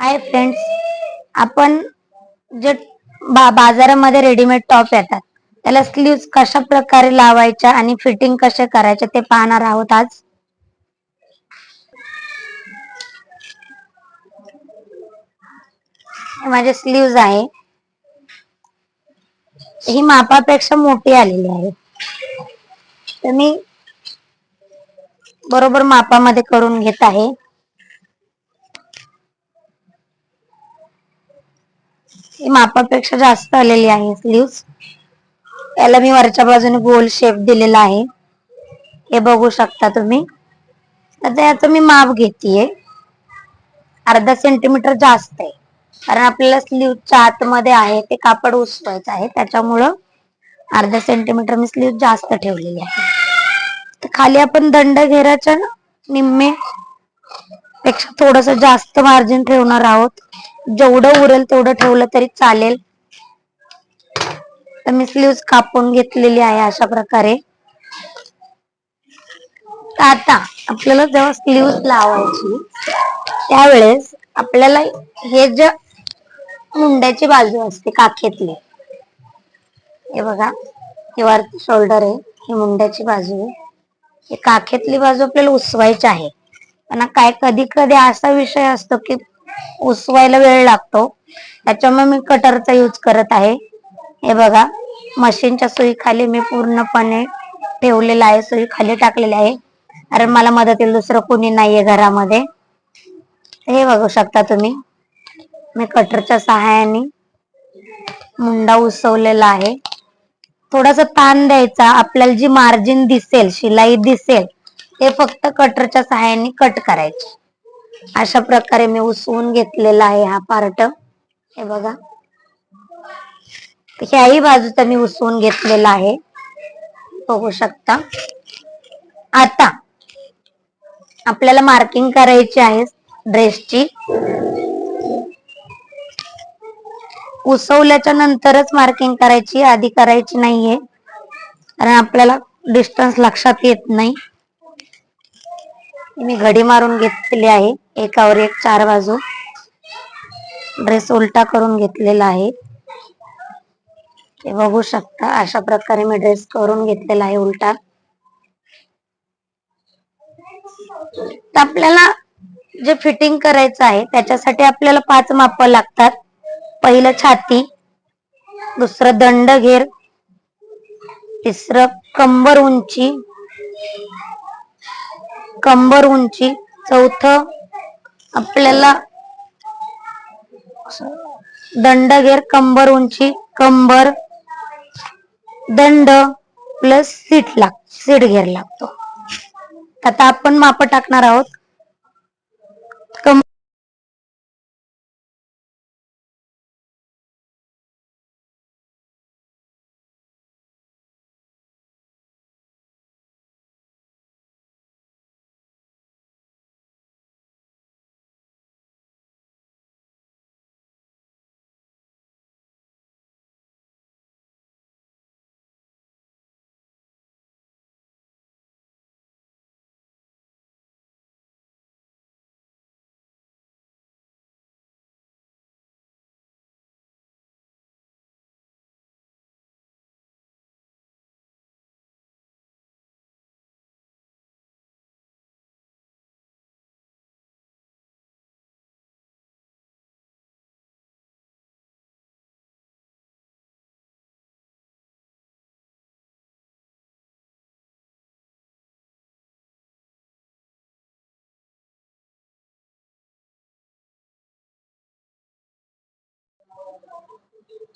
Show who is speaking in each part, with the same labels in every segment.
Speaker 1: Hi friends आपण जे बा बाजारामध्ये रेडीमेड टॉप येतात त्याला स्लीव्स कशा प्रकारे लावायच्या आणि फिटिंग कसे करायचे ते पाहणार आहोत आज. माझे स्लीव्ज आहे. ही मापापेक्षा मोठी आलेली आहे. तर मी बरोबर मापामध्ये करून घेत आहे. ही मापापेक्षा जास्त आलेली आहे स्लीव्स याला मी वरच्या बाजूने गोल शेप दिलेला आहे. हे बघू शकता तुम्ही. आता याचं मी माप घेतेय. अर्धा सेंटीमीटर जास्त आहे. कारण आपल्याला स्लीवच्या आतमध्ये आहे ते कापड उसवायचं आहे. त्याच्यामुळं अर्धा सेंटीमीटर मी स्लीव जास्त ठेवलेली आहे. खाली आपण दंड घेराच्या निम्मे पेक्षा थोडस जास्त मार्जिन ठेवणार आहोत. जेवढं उरेल तेवढं ठेवलं तरी चालेल. तर मी स्लीव्स कापून घेतलेली आहे अशा प्रकारे. आता आपल्याला जेव्हा स्लीव्स लावायची त्यावेळेस आपल्याला हे जे मुंड्याची बाजू असते काखेतली हे बघा हे वरती शोल्डर आहे ही मुंड्याची बाजू आहे. हे काखेतली बाजू आपल्याला उसवायची आहे. पण काय कधी कधी असा विषय असतो की उसवायला वेळ लागतो. त्याच्यामुळे मी कटरचा यूज करत आहे. हे बघा मशीनच्या सुई खाली मी पूर्णपणे ठेवलेला आहे. सुई खाली टाकलेली आहे. कारण मला मदतीला दुसरं कोणी नाहीये घरामध्ये. हे बघू शकता तुम्ही. मी कटरच्या सहाय्याने मुंडा उसवलेला आहे. थोडासा ताण द्यायचा. आपल्याला जी मार्जिन दिसेल शिलाई दिसेल ते फक्त कटरच्या सहाय्याने कट करायचे. अशा प्रकारे मी उसवून घेतलेला आहे हा पार्ट हे बघा. ह्याही बाजूचा मी उसवून घेतलेला आहे. बघू शकता. आता आपल्याला मार्किंग करायची आहे ड्रेसची उसवल्याच्या नंतरच मार्किंग करायची आधी करायची नाहीये. कारण आपल्याला डिस्टन्स लक्षात येत नाही. मी घडी मारून घेतलेली आहे. एकावर एक चार बाजू. ड्रेस उलटा करून घेतलेला आहे. ते बघू शकता अशा प्रकारे मी ड्रेस करून घेतलेला आहे उलटा. तर आपल्याला जे फिटिंग करायचं आहे त्याच्यासाठी आपल्याला पाच माप लागतात. पहिलं छाती दुसरं दंड घेर तिसरं कंबर उंची कंबर उंची चौथ आपल्याला दंड घेर कंबर उंची कंबर दंड प्लस सीट लाग सीट घेर लागतो. आता आपण माप टाकणार आहोत.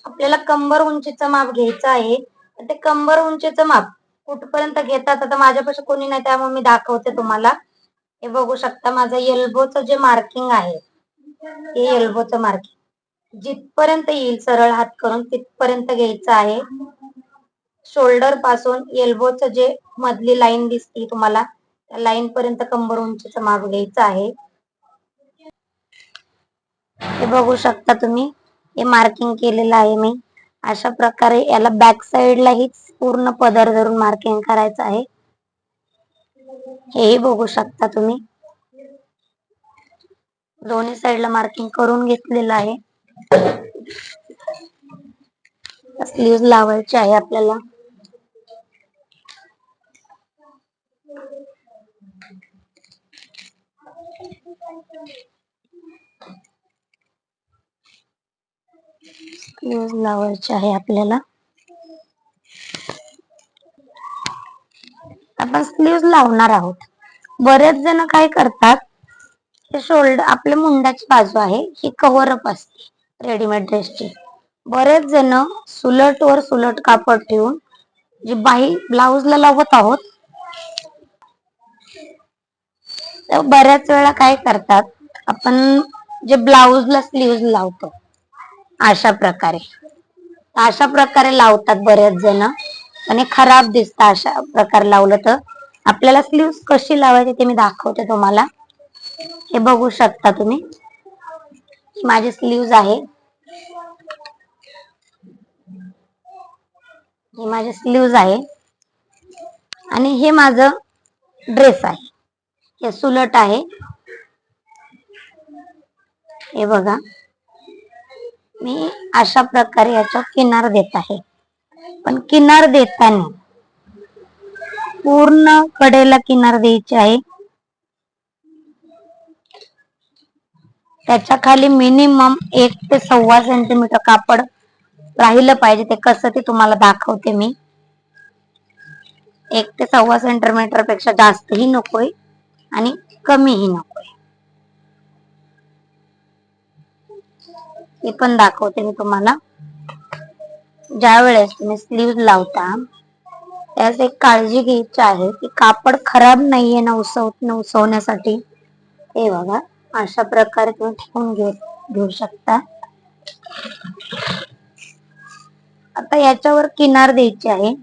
Speaker 1: आपल्याला कंबर उंचीचं माप घ्यायचं आहे. तर ते कंबर उंचीचं माप कुठपर्यंत घेतात? आता माझ्यापाशी कोणी नाही त्यामुळे मी दाखवते तुम्हाला. हे बघू शकता माझं एल्बोचं जे मार्किंग आहे हे एल्बोचं मार्किंग जिथपर्यंत येईल सरळ हात करून तिथपर्यंत घ्यायचं आहे. शोल्डरपासून एल्बोचं जे मधली लाईन दिसते तुम्हाला त्या लाईन पर्यंत कंबर उंचीचं माप घ्यायचं आहे. हे बघू शकता तुम्ही. हे मार्किंग केलेलं आहे मी. अशा प्रकारे याला बॅक साइडला ही पूर्ण पदर धरून मार्किंग करायचं आहे. हेही बघू शकता तुम्ही. दोन्ही साईडला मार्किंग करून घेतलेलं आहे. स्लीव लावायची आहे आपल्याला. स्लीव लावायचे आहे आपल्याला. आपण स्लीव्ह लावणार आहोत. बरेच जण काय करतात हे शोल्डर आपल्या मुंडाची बाजू आहे ही कव्हर अप असते रेडीमेड ड्रेसची बरेच जण सुलट वर सुलट कापड ठेवून जी बाही ब्लाऊजला लावत आहोत बऱ्याच वेळा काय करतात आपण जे ब्लाऊजला स्लीव्ह लावतो अशा प्रकारे. अशा प्रकारे लावतात बरेच जण. आणि खराब दिसत. अशा प्रकारे लावलं तर आपल्याला स्लीव्ह कशी लावायची ते मी दाखवते तुम्हाला. हे बघू शकता तुम्ही. माझे स्लीव्ज आहे. हे माझे स्लीव्ज आहे. आणि हे माझं ड्रेस आहे. हे सुलट आहे. हे बघा. मी अशा प्रकारे याचा किनार देत आहे. पण किनार देताना पूर्ण कडेला किनार द्यायची आहे. त्याच्याखाली मिनिमम एक ते सव्वा सेंटीमीटर कापड राहिलं पाहिजे. ते कसं ते तुम्हाला दाखवते मी. एक ते सव्वा सेंटीमीटरपेक्षा जास्तही नकोय आणि कमीही नकोय. ते पण दाखवते मी तुम्हाला. ज्या वेळेस तुम्ही स्लीव लावता त्यास एक काळजी घ्यायची आहे की कापड खराब नाहीये ना उसव उसवण्यासाठी. हे बघा अशा प्रकारे तुम्ही ठेवून घेऊ घेऊ शकता. आता याच्यावर किनार द्यायची आहे.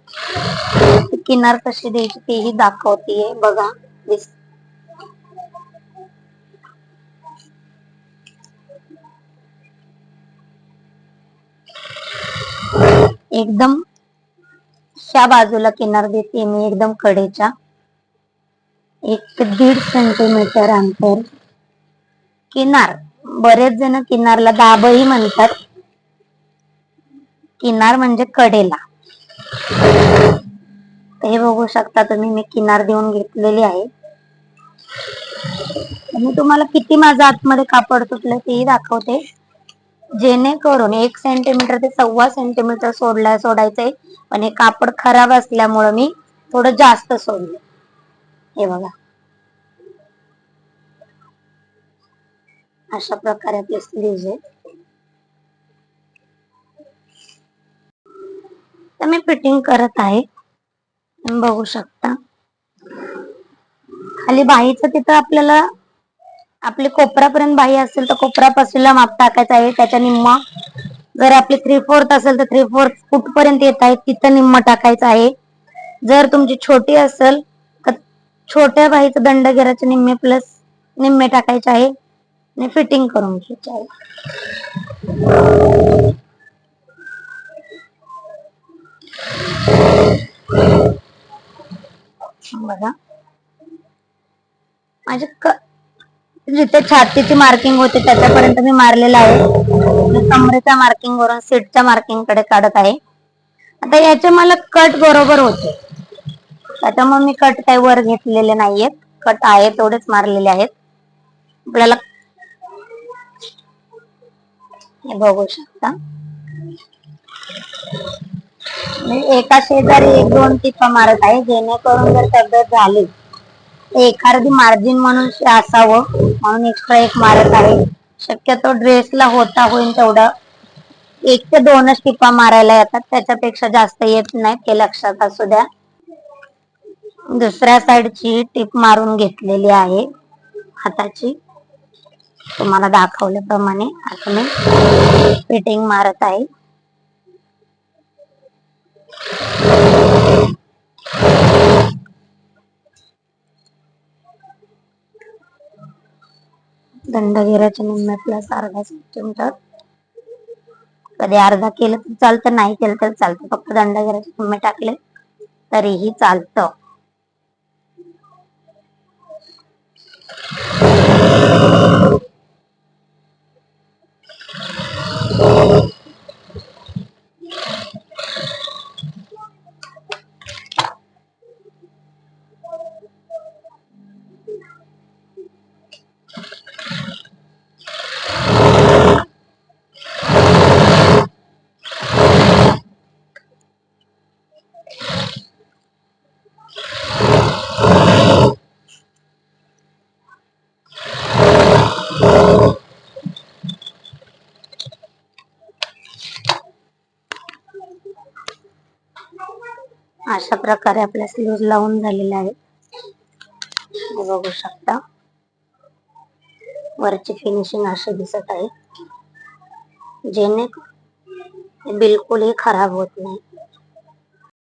Speaker 1: किनार कशी द्यायची तेही दाखवतीये. बघा दिसत एकदम ह्या बाजूला किनार देते मी एकदम कडेच्या. एक ते दीड सेंटीमीटर अंतर. किनार बरेच जण किनारला दाबही म्हणतात. किनार म्हणजे कडेला. हे बघू शकता तुम्ही मी किनार देऊन घेतलेली आहे. मी तुम्हाला किती माझा आतमध्ये कापड तुटलं तेही दाखवते. जेणेकरून एक सेंटीमीटर ते सव्वा सेंटीमीटर सोडला सोडायचंय. पण हे कापड खराब असल्यामुळं मी थोडं जास्त सोडले. हे बघा. अशा प्रकारे आपले स्लीव्ज आहेत. तर मी फिटिंग करत आहे. बघू शकता. खाली बाईचं तिथं आपल्याला आपली कोपरापर्यंत बाही असेल तर कोपरापासून माप टाकायचं आहे. त्याच्या निम्मा जर आपली थ्री फोर्थ असेल तर थ्री फोर्थ फूट पर्यंत येत आहे तिथं निम्म टाकायचं आहे. जर तुमची छोटी असेल तर छोट्या बाहीचं दंड घेराचे निम्मे प्लस निम्मे टाकायचे आहे. आणि फिटिंग करून घ्यायचे आहे. बघा. माझे जिथे छातीची मार्किंग होते त्याच्यापर्यंत मी मारलेला आहे. कमरेच्या मार्किंग वरून सीटच्या मार्किंगकडे काढत आहे. आता याचे मला कट बरोबर होते. त्याच्यामुळे मी कट काही वर घेतलेले नाहीयेत कट आहे तेवढेच मारलेले आहेत. आपल्याला हे बघू शकता. एका शेजारी एक दोन टिपा मारत आहे जेणेकरून जर तब्येत झाली एखादी मार्जिन म्हणून असावं म्हणून एक्स्ट्रा एक मारत आहे. शक्यतो ड्रेसला होता होईल तेवढं. एक ते दोनच टिपा मारायला येतात त्याच्यापेक्षा जास्त येत नाही ते लक्षात असू द्या. दुसऱ्या साईडची टीप मारून घेतलेली आहे हाताची. तुम्हाला दाखवल्याप्रमाणे आता मी फिटिंग मारत आहे. दंडगिराच्या निम्म्या प्लस अर्धा सेंटीमीटर कधी अर्धा केलं तर चालतं नाही केलं तर चालतं. फक्त दंडगिराचे निम्मे टाकले तरीही चालतं. अशा प्रकारे आपल्या स्लीव लावून झालेल्या आहेत. बघू शकता. वरची फिनिशिंग अशी दिसत आहे. जेणे बिलकुलही खराब होत नाही.